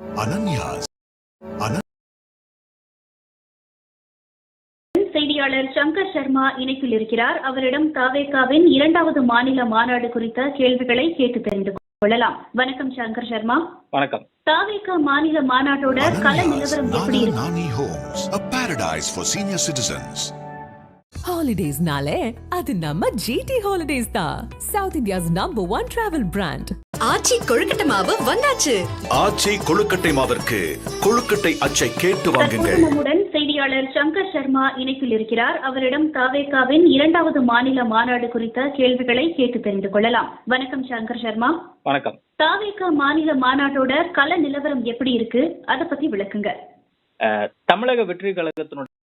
Ananya's செய்தியாளர் சங்கர் சர்மா இணைப்பில் இருக்கிறார். அவரிடம் தாவேகாவின் இரண்டாவது மாநில மாநாடு குறித்த கேள்விகளை கேட்டு தெரிந்து கொள்ளலாம். வணக்கம் சங்கர் சர்மா. வணக்கம். தாவேகா மாநில மாநாட்டோட கள Ananya's நிலவரம் எப்படி இருக்கு? Nani Homes, a paradise for senior citizens. ஹாலிடேஸ்னாலே அது நம்ம ஜிடி ஹாலிடேஸ் தான். South India's number one travel brand Aachi கொழுக்கட்டை மாவு வந்தாச்சு. ஆச்சி கொழுக்கட்டை மாவிற்கு கொழுக்கட்டை அச்சை கேட்டு வாங்குங்கள். நம்முடன் செய்தியாளர் சங்கர் சர்மா இணைப்பில் இருக்கிறார். அவரிடம் தாவேகாவின் இரண்டாவது மாநில மாநாடு குறித்த கேள்விகளை கேட்டு தெரிந்து கொள்ளலாம். வணக்கம் சங்கர் சர்மா. வணக்கம். தாவேகா மாநில மாநாட்டோட கள நிலவரம் எப்படி இருக்கு? அதை பத்தி விளக்குங்க. தமிழக வெற்றி கழகத்தினுடைய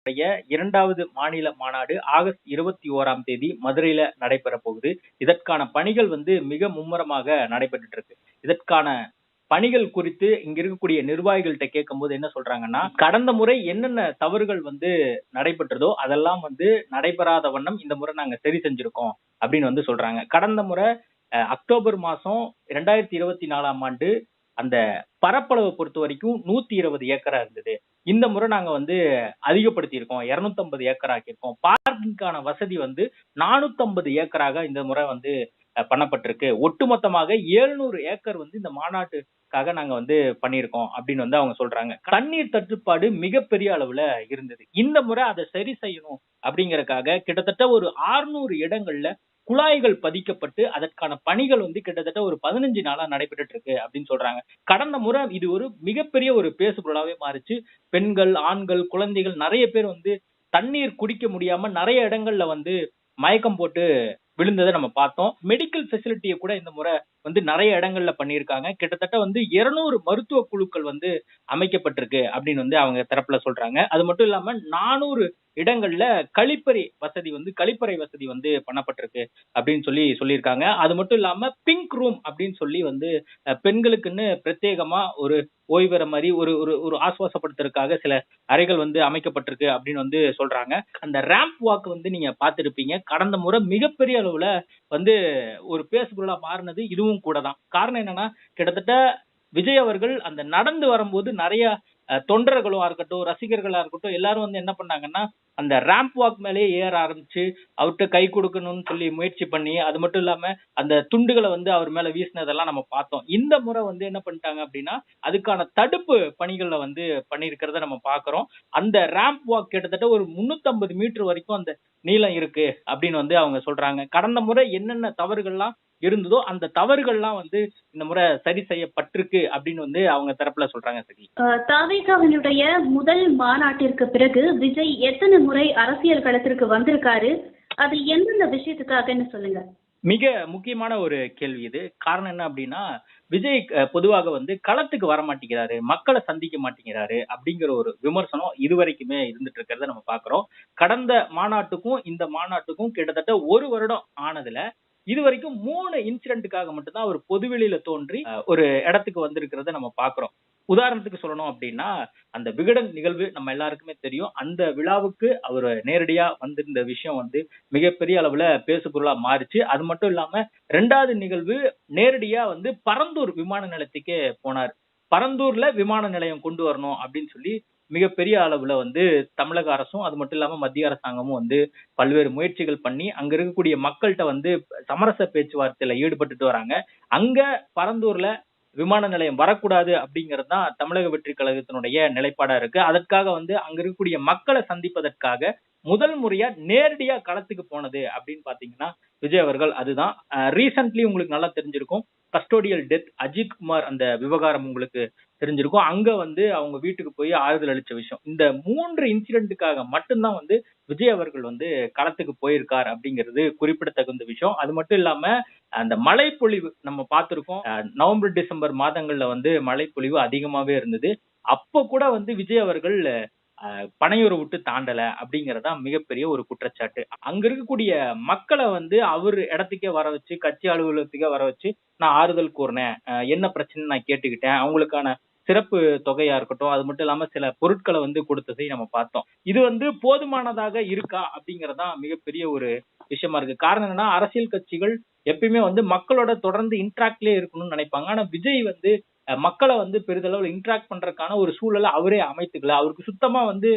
இரண்டாவது மாநில மாநாடு ஆகஸ்ட் இருபத்தி ஓராம் தேதி மதுரையில நடைபெற போகுது. இதற்கான பணிகள் வந்து மிக மும்முரமாக நடைபெற்றுட்டு இருக்கு. இதற்கான பணிகள் குறித்து இங்க இருக்கக்கூடிய நிர்வாகிகள்கிட்ட கேட்கும்போது என்ன சொல்றாங்கன்னா கடந்த முறை என்னென்ன தவறுகள் வந்து நடைபெற்றதோ அதெல்லாம் வந்து நடைபெறாத வண்ணம் இந்த முறை நாங்க சரி செஞ்சிருக்கோம் அப்படின்னு வந்து சொல்றாங்க. கடந்த முறை அஹ், அக்டோபர் மாசம் இரண்டாயிரத்தி இருபத்தி நாலாம் ஆண்டு அந்த பரப்பளவை பொறுத்த வரைக்கும் நூத்தி இருபது ஏக்கரா இருந்தது. இந்த முறை நாங்க வந்து அதிகப்படுத்தி இருக்கோம் 250 ஏக்கர் ஆக்கியிருக்கோம் பார்க்கிங்கான வசதி வந்து 450 ஏக்கராக இந்த முறை வந்து பண்ணப்பட்டிருக்கு. ஒட்டுமொத்தமாக 700 ஏக்கர் வந்து இந்த மாநாட்டுக்காக நாங்க வந்து பண்ணியிருக்கோம் அப்படின்னு வந்து அவங்க சொல்றாங்க. தண்ணீர் தட்டுப்பாடு மிகப்பெரிய அளவுல இருந்தது. இந்த முறை அதை சரி செய்யணும் அப்படிங்கறக்காக கிட்டத்தட்ட ஒரு 600 இடங்கள்ல குழாய்கள் பதிக்கப்பட்டு அதற்கான பணிகள் வந்து கிட்டத்தட்ட ஒரு பதினஞ்சு நாளா நடைபெற்றுட்டு இருக்கு அப்படின்னு சொல்றாங்க. கடந்த முறை இது ஒரு மிகப்பெரிய ஒரு பேசுபொருளாவே மாறிச்சு. பெண்கள் ஆண்கள் குழந்தைகள் நிறைய பேர் வந்து தண்ணீர் குடிக்க முடியாம நிறைய இடங்கள்ல வந்து மயக்கம் போட்டு விழுந்ததை நம்ம பார்த்தோம். மெடிக்கல் ஃபெசிலிட்டியை கூட இந்த முறை வந்து நிறைய இடங்கள்ல பண்ணியிருக்காங்க. கிட்டத்தட்ட வந்து 200 மருத்துவ குழுக்கள் வந்து அமைக்கப்பட்டிருக்கு அப்படின்னு வந்து அவங்க தரப்புல சொல்றாங்க. அது மட்டும் இல்லாம நானூறு இடங்கள்ல கழிப்பறை வசதி வந்து கழிப்பறை வசதி வந்து பண்ணப்பட்டிருக்கு அப்படின்னு சொல்லி சொல்லியிருக்காங்க. அது மட்டும் இல்லாம பிங்க் ரூம் அப்படின்னு சொல்லி வந்து பெண்களுக்குன்னு பிரத்யேகமா ஒரு ஓய்வெற மாதிரி ஒரு ஒரு ஒரு ஆசுவாசப்படுத்துறதுக்காக சில அறைகள் வந்து அமைக்கப்பட்டிருக்கு அப்படின்னு வந்து சொல்றாங்க. அந்த ரேம்ப் வாக் வந்து நீங்க பார்த்துருப்பீங்க. கடந்த முறை மிகப்பெரிய அளவுல வந்து ஒரு பேசுபொருளா மாறினது இதுவும் கூட தான் காரணம் என்னன்னா கிட்டத்தட்ட விஜய் அவர்கள் அந்த நடந்து வரும்போது நிறைய தொண்டர்களா இருக்கட்டும் ரசிகர்களா இருக்கட்டும் எல்லாரும் வந்து என்ன பண்ணாங்கன்னா அந்த ரேம்ப் வாக் மேலேயே ஏற ஆரம்பிச்சு அவர்கிட்ட கை கொடுக்கணும்னு சொல்லி முயற்சி பண்ணி அது மட்டும் இல்லாம அந்த துண்டுகளை வந்து அவர் மேல வீசினதெல்லாம் நம்ம பார்த்தோம். இந்த முறை வந்து என்ன பண்ணிட்டாங்க அப்படின்னா அதுக்கான தடுப்பு பணிகள்ல வந்து பண்ணியிருக்கிறத நம்ம பார்க்கிறோம். அந்த ரேம்ப் வாக் கிட்டத்தட்ட ஒரு 350 மீட்டர் வரைக்கும் அந்த நீளம் இருக்கு அப்படின்னு வந்து அவங்க சொல்றாங்க. கடந்த முறை என்னென்ன தவறுகள்லாம் இருந்ததோ அந்த தவறுகள்லாம் வந்து இந்த முறை சரி செய்யப்பட்டிருக்கு அப்படின்னு வந்து அவங்க தரப்புல சொல்றாங்க சரி தாவேகாவினுடைய முதல் மாநாட்டிற்கு பிறகு விஜய் எத்தனை முறை அரசியல் களத்திற்கு வந்திருக்காரு? அது எந்தெந்த விஷயத்துக்காகன்னு சொல்லுங்க? மிக முக்கியமான ஒரு கேள்வி இது. காரணம் என்ன அப்படின்னா விஜய் பொதுவாக வந்து களத்துக்கு வர மாட்டேங்கிறாரு மக்களை சந்திக்க மாட்டேங்கிறாரு அப்படிங்கிற ஒரு விமர்சனம் இதுவரைக்குமே இருந்துட்டு இருக்கிறத நம்ம பாக்குறோம். கடந்த மாநாட்டுக்கும் இந்த மாநாட்டுக்கும் கிட்டத்தட்ட ஒரு வருடம் ஆனதுல இது வரைக்கும் மூணு இன்சிடென்ட்டுக்காக மட்டும்தான் அவர் பொதுவெளியில தோன்றி ஒரு இடத்துக்கு வந்திருக்கிறத நம்ம பாக்குறோம் உதாரணத்துக்கு சொல்லணும் அப்படின்னா அந்த விகடன் நிகழ்வு நம்ம எல்லாருக்குமே தெரியும். அந்த விழாவுக்கு அவர் நேரடியா வந்திருந்த விஷயம் வந்து மிகப்பெரிய அளவுல பேசு பொருளா மாறிச்சு. அது மட்டும் இல்லாம ரெண்டாவது நிகழ்வு நேரடியா வந்து பரந்தூர் விமான நிலையத்துக்கே போனார். பரந்தூர்ல விமான நிலையம் கொண்டு வரணும் அப்படின்னு சொல்லி மிகப்பெரிய அளவுல வந்து தமிழக அரசும் அது மட்டும் இல்லாம மத்திய அரசாங்கமும் வந்து பல்வேறு முயற்சிகள் பண்ணி அங்க இருக்கக்கூடிய மக்கள்கிட்ட வந்து சமரச பேச்சுவார்த்தையில ஈடுபட்டுட்டு வராங்க. அங்க பரந்தூர்ல விமான நிலையம் வரக்கூடாது அப்படிங்கிறது தான் தமிழக வெற்றி கழகத்தினுடைய நிலைப்பாடா இருக்கு. அதற்காக வந்து அங்க இருக்கக்கூடிய மக்களை சந்திப்பதற்காக முதல் முறையா நேரடியா களத்துக்கு போனது அப்படின்னு பாத்தீங்கன்னா விஜய் அவர்கள் அதுதான். ரீசன்ட்லி உங்களுக்கு நல்லா தெரிஞ்சிருக்கும். கஸ்டோடியல் டெத் அஜித் குமார் அந்த விவகாரம் உங்களுக்கு தெரிஞ்சிருக்கும். அங்க வந்து அவங்க வீட்டுக்கு போய் ஆறுதல் அளிச்ச விஷயம். இந்த மூன்று இன்சிடென்ட்டுக்காக மட்டும்தான் வந்து விஜய் அவர்கள் வந்து களத்துக்கு போயிருக்கார் அப்படிங்கிறது குறிப்பிடத்தகுந்த விஷயம். அது மட்டும் இல்லாம அந்த மழைப்பொழிவு நம்ம பார்த்திருக்கோம். நவம்பர் டிசம்பர் மாதங்கள்ல வந்து மழைப்பொழிவு அதிகமாவே இருந்தது. அப்போ கூட வந்து விஜய் அவர்கள் பனையூரை விட்டு தாண்டல அப்படிங்கறதா மிகப்பெரிய ஒரு குற்றச்சாட்டு. அங்க இருக்கக்கூடிய மக்களை வந்து அவர் இடத்துக்கே வர வச்சு கட்சி அலுவலகத்துக்கே வர வச்சு நான் ஆறுதல் கூறினேன். என்ன பிரச்சனை நான் கேட்டுக்கிட்டேன். அவங்களுக்கான சிறப்பு தொகையா இருக்கட்டும் அது மட்டும் இல்லாம சில பொருட்களை வந்து கொடுத்ததை நம்ம பார்த்தோம். இது வந்து போதுமானதாக இருக்கா அப்படிங்கறதா மிகப்பெரிய ஒரு விஷயமா இருக்கு. காரணம் என்னன்னா அரசியல் கட்சிகள் எப்பயுமே வந்து மக்களோட தொடர்ந்து இன்ட்ராக்ட்லயே இருக்கணும்னு நினைப்பாங்க. ஆனா விஜய் வந்து மக்களை வந்து பெரிதளவுல இன்ட்ராக்ட் பண்றதுக்கான ஒரு சூழலை அவரே அமைத்துக்கல. அவருக்கு சுத்தமா வந்து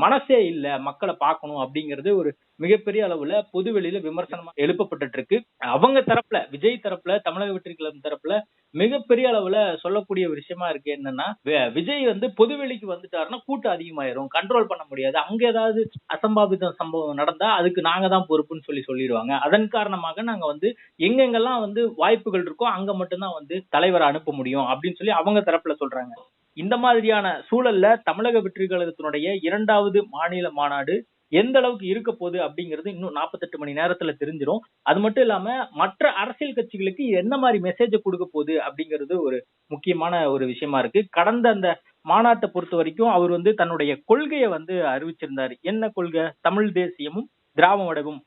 மனசே இல்ல மக்களை பார்க்கணும் அப்படிங்கிறது ஒரு மிகப்பெரிய அளவுல பொதுவெளியில விமர்சனமா எழுப்பப்பட்டுட்டு இருக்கு. அவங்க தரப்புல விஜய் தரப்புல தமிழக வெற்றி கழகம் தரப்புல மிகப்பெரிய அளவுல சொல்லக்கூடிய ஒரு விஷயமா இருக்கு என்னன்னா விஜய் வந்து பொதுவெளிக்கு வந்துட்டாருன்னா கூட்டம் அதிகமாயிரும். கண்ட்ரோல் பண்ண முடியாது. அங்க ஏதாவது அசம்பாவித சம்பவம் நடந்தா அதுக்கு நாங்க தான் பொறுப்புன்னு சொல்லி சொல்லிடுவாங்க. அதன் காரணமாக நாங்க வந்து எங்கெங்கெல்லாம் வந்து வாய்ப்புகள் இருக்கோ அங்க மட்டும்தான் வந்து தலைவரை அனுப்ப முடியும் அப்படின்னு சொல்லி அவங்க தரப்புல சொல்றாங்க. இந்த மாதிரியான சூழல்ல தமிழக வெற்றி கழகத்தினுடைய இரண்டாவது மாநில மாநாடு எந்த அளவுக்கு இருக்க போகுது அப்படிங்கிறது இன்னும் 48 மணி நேரத்துல தெரிஞ்சிடும் அது மட்டும் இல்லாம மற்ற அரசியல் கட்சிகளுக்கு என்ன மாதிரி மெசேஜை கொடுக்க போகுது அப்படிங்கிறது ஒரு முக்கியமான ஒரு விஷயமா இருக்கு. கடந்த அந்த மாநாட்டை பொறுத்த வரைக்கும் அவர் வந்து தன்னுடைய கொள்கையை வந்து அறிவிச்சிருந்தாரு. என்ன கொள்கை? தமிழ் தேசியமும் திராவிடமும் அடைவும்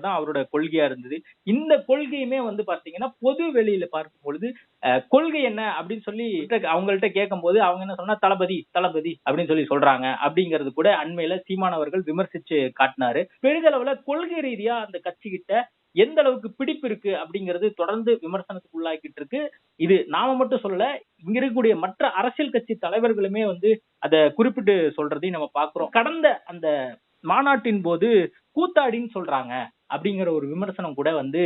தான் அவரோட கொள்கையா இருந்தது. இந்த கொள்கையுமே வந்து பாத்தீங்கன்னா பொது வெளியில பார்க்கும் பொழுது அஹ், கொள்கை என்ன அப்படின்னு சொல்லி அவங்கள்ட்ட கேட்கும் போது அவங்க என்ன சொன்னா தளபதி தளபதி அப்படின்னு சொல்லி சொல்றாங்க. அப்படிங்கிறது கூட அண்மையில சீமானவர்கள் விமர்சிச்சு காட்டினாரு. பெரிதளவுல கொள்கை ரீதியா அந்த கட்சி கிட்ட எந்த அளவுக்கு பிடிப்பு இருக்கு அப்படிங்கிறது தொடர்ந்து விமர்சனத்துக்கு உள்ளாக்கிட்டு இருக்கு. இது நாம மட்டும் சொல்லல இங்க இருக்கக்கூடிய மற்ற அரசியல் கட்சி தலைவர்களுமே வந்து அதை குறிப்பிட்டு சொல்றதையும் நம்ம பாக்குறோம் கடந்த அந்த மாநாட்டின் போது கூத்தாடின்னு சொல்றாங்க. அப்படிங்கிற ஒரு விமர்சனம் கூட வந்து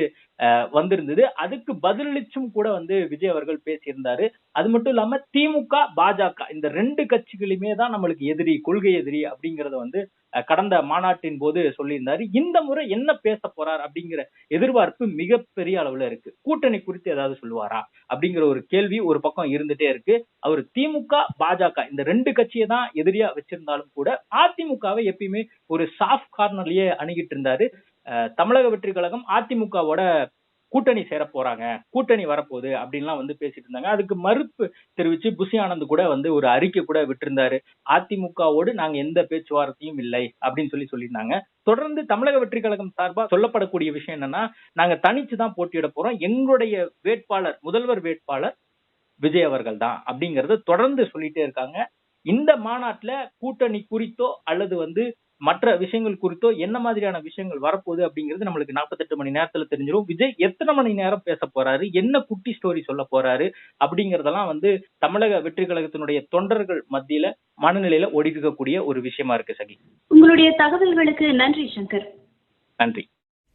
வந்திருந்தது. அதுக்கு பதிலளிச்சும் கூட வந்து விஜய் அவர்கள் பேசியிருந்தாரு. அது மட்டும் இல்லாம திமுக பாஜக இந்த ரெண்டு கட்சிகளுமே தான் நம்மளுக்கு எதிரி கொள்கை எதிரி அப்படிங்கறத வந்து கடந்த மாநாட்டின் போது சொல்லியிருந்தாரு. இந்த முறை என்ன பேச போறார் அப்படிங்கிற எதிர்பார்ப்பு மிகப்பெரிய அளவுல இருக்கு. கூட்டணி குறித்து ஏதாவது சொல்லுவாரா அப்படிங்கிற ஒரு கேள்வி ஒரு பக்கம் இருந்துட்டே இருக்கு. அவர் திமுக பாஜக இந்த ரெண்டு கட்சியை தான் எதிரியா வச்சிருந்தாலும் கூட அதிமுகவை எப்பயுமே ஒரு சாஃப்ட் கார்னர்லயே அணுகிட்டு இருந்தாரு. தமிழக வெற்றி கழகம் அதிமுகவோட கூட்டணி சேர போறாங்க. கூட்டணி வரப்போகுது அப்படின்லாம் வந்து பேசிட்டு இருந்தாங்க. அதுக்கு மறுப்பு தெரிவிச்சு புசி ஆனந்த் கூட வந்து ஒரு அறிக்கை கூட விட்டிருந்தாரு. அதிமுகவோடு நாங்க எந்த பேச்சுவார்த்தையும் இல்லை அப்படின்னு சொல்லி சொல்லியிருந்தாங்க. தொடர்ந்து தமிழக வெற்றி கழகம் சார்பா சொல்லப்படக்கூடிய விஷயம் என்னன்னா நாங்க தனிச்சு தான் போட்டியிட போறோம். எங்களுடைய வேட்பாளர் முதல்வர் வேட்பாளர் விஜய் அவர்கள் தான் அப்படிங்கறத தொடர்ந்து சொல்லிட்டே இருக்காங்க. இந்த மாநாட்டுல கூட்டணி குறித்தோ அல்லது வந்து மற்ற விஷயங்கள் குறித்தோ என்ன மாதிரியான விஷயங்கள் வரப்போகுது அப்படிங்கிறது நம்மளுக்கு 48 மணி நேரத்துல தெரிஞ்சிடும் விஜய் எத்தனை மணி நேரம் பேச போறாரு? என்ன குட்டி ஸ்டோரி சொல்ல போறாரு? அப்படிங்கறதெல்லாம் வந்து தமிழக வெற்றி கழகத்தினுடைய தொண்டர்கள் மத்தியில மனநிலையில ஓடி இருக்கக்கூடிய ஒரு விஷயமா இருக்கு சகி. உங்களுடைய தகவல்களுக்கு நன்றி சங்கர். நன்றி.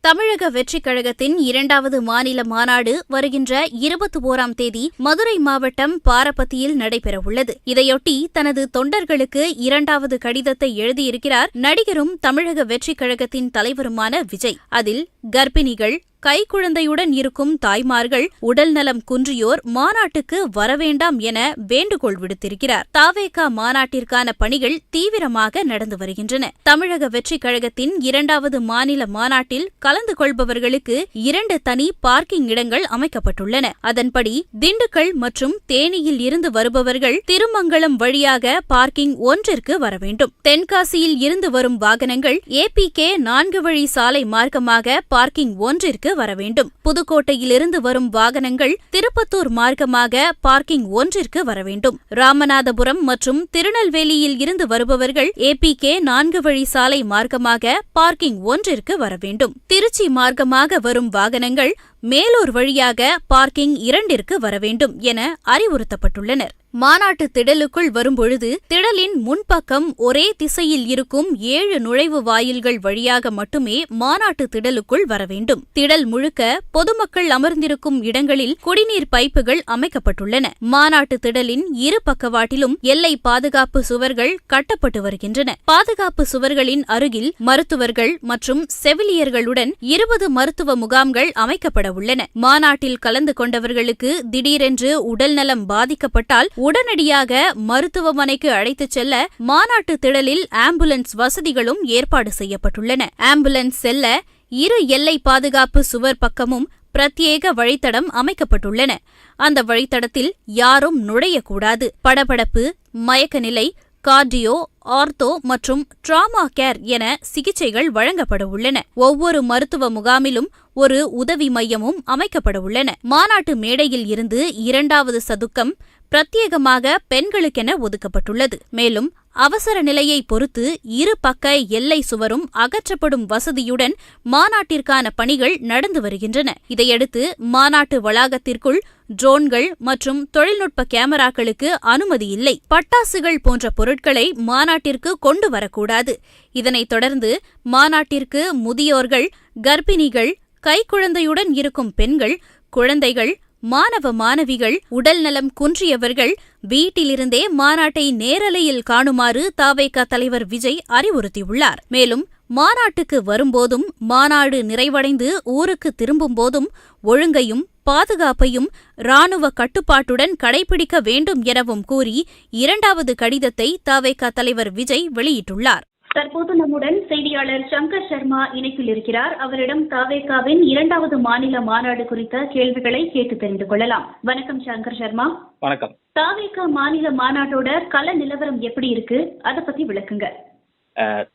தமிழக வெற்றிக் கழகத்தின் இரண்டாவது மாநில மாநாடு வருகின்ற இருபத்தி ஓராம் தேதி மதுரை மாவட்டம் பாரபத்தியில் நடைபெறவுள்ளது. இதையொட்டி தனது தொண்டர்களுக்கு இரண்டாவது கடிதத்தை எழுதியிருக்கிறார் நடிகரும் தமிழக வெற்றிக் கழகத்தின் தலைவருமான விஜய். அதில் கர்ப்பிணிகள் கைக்குழந்தையுடன் இருக்கும் தாய்மார்கள் உடல்நலம் குன்றியோர் மாநாட்டுக்கு வரவேண்டாம் என வேண்டுகோள் விடுத்திருக்கிறார். தாவேகா மாநாட்டிற்கான பணிகள் தீவிரமாக நடந்து வருகின்றன. தமிழக வெற்றிக் கழகத்தின் இரண்டாவது மாநில மாநாட்டில் கலந்து கொள்பவர்களுக்கு இரண்டு தனி பார்க்கிங் இடங்கள் அமைக்கப்பட்டுள்ளன. அதன்படி திண்டுக்கல் மற்றும் தேனியில் இருந்து வருபவர்கள் திருமங்கலம் வழியாக பார்க்கிங் ஒன்றிற்கு வர வேண்டும். தென்காசியில் இருந்து வரும் வாகனங்கள் ஏபிகே நான்கு வழி சாலை மார்க்கமாக பார்க்கிங் ஒன்றிற்கு வர வேண்டும். புதுக்கோட்டையிலிருந்து வரும் வாகனங்கள் திருப்பத்தூர் மார்க்கமாக பார்க்கிங் ஒன்றிற்கு வர வேண்டும். ராமநாதபுரம் மற்றும் திருநெல்வேலியில் இருந்து வருபவர்கள் ஏபிகே நான்கு வழி சாலை மார்க்கமாக பார்க்கிங் ஒன்றிற்கு வர வேண்டும். திருச்சி மார்க்கமாக வரும் வாகனங்கள் மேலூர் வழியாக பார்க்கிங் இரண்டிற்கு வர வேண்டும் என அறிவுறுத்தப்பட்டுள்ளனர். மாநாட்டு திடலுக்குள் வரும்பொழுது திடலின் முன்பக்கம் ஒரே திசையில் இருக்கும் ஏழு நுழைவு வாயில்கள் வழியாக மட்டுமே மாநாட்டு திடலுக்குள் வர வேண்டும் திடல் முழுக்க பொதுமக்கள் அமர்ந்திருக்கும் இடங்களில் குடிநீர் பைப்புகள் அமைக்கப்பட்டுள்ளன. மாநாட்டு திடலின் இரு பக்கவாட்டிலும் எல்லை பாதுகாப்பு சுவர்கள் கட்டப்பட்டு வருகின்றன. பாதுகாப்பு சுவர்களின் அருகில் மருத்துவர்கள் மற்றும் செவிலியர்களுடன் இருபது மருத்துவ முகாம்கள் அமைக்கப்பட உள்ளன. மாநாட்டில் கலந்து கொண்டவர்களுக்கு திடீரென்று உடல்நலம் பாதிக்கப்பட்டால் உடனடியாக மருத்துவமனைக்கு அழைத்துச் செல்ல மாநாட்டு திடலில் ஆம்புலன்ஸ் வசதிகளும் ஏற்பாடு செய்யப்பட்டுள்ளன. ஆம்புலன்ஸ் செல்ல இரு எல்லை பாதுகாப்பு சுவர் பக்கமும் பிரத்யேக வழித்தடம் அமைக்கப்பட்டுள்ளன. அந்த வழித்தடத்தில் யாரும் நுழையக்கூடாது. படபடப்பு மயக்க நிலை கார்டியோ ஆர்த்தோ மற்றும் டிராமா கேர் என சிகிச்சைகள் வழங்கப்பட உள்ளன. ஒவ்வொரு மருத்துவ முகாமிலும் ஒரு உதவி மையமும் அமைக்கப்பட உள்ளன. மாநாட்டு மேடையில் இருந்து இரண்டாவது சதுக்கம் பிரத்யேகமாக பெண்களுக்கென ஒதுக்கப்பட்டுள்ளது. மேலும் அவசர நிலையை பொறுத்து இரு பக்க எல்லை சுவரும் அகற்றப்படும் வசதியுடன் மாநாட்டிற்கான பணிகள் நடந்து வருகின்றன. இதையடுத்து மாநாட்டு வளாகத்திற்குள் ட்ரோன்கள் மற்றும் தொழில்நுட்ப கேமராக்களுக்கு அனுமதி இல்லை. பட்டாசுகள் போன்ற பொருட்களை மாநாட்டிற்கு கொண்டு வரக்கூடாது. இதனைத் தொடர்ந்து மாநாட்டிற்கு முதியோர்கள் கர்ப்பிணிகள் கைக்குழந்தையுடன் இருக்கும் பெண்கள் குழந்தைகள் மாணவ மாணவிகள் உடல்நலம் குன்றியவர்கள் வீட்டிலிருந்தே மாநாட்டை நேரலையில் காணுமாறு தாவேக தலைவர் விஜய் அறிவுறுத்தியுள்ளார். மேலும் மாநாட்டுக்கு வரும்போதும் மாநாடு நிறைவடைந்து ஊருக்கு திரும்பும்போதும் ஒழுங்கையும் பாதுகாப்பையும் ராணுவ கட்டுப்பாட்டுடன் கடைபிடிக்க வேண்டும் எனவும் கூறி இரண்டாவது கடிதத்தை தாவேக தலைவர் விஜய் வெளியிட்டுள்ளார். தற்போது நம்முடன் செய்தியாளர் சங்கர் சர்மா இணைப்பில் இருக்கிறார். அவரிடம் தாவேகாவின் இரண்டாவது மாநில மாநாடு குறித்த கேள்விகளை கேட்டு தெரிந்து கொள்ளலாம். வணக்கம் சங்கர் சர்மா. வணக்கம். தாவேகா மாநில மாநாட்டோட கள நிலவரம் எப்படி இருக்கு? அதை பத்தி விளக்குங்க.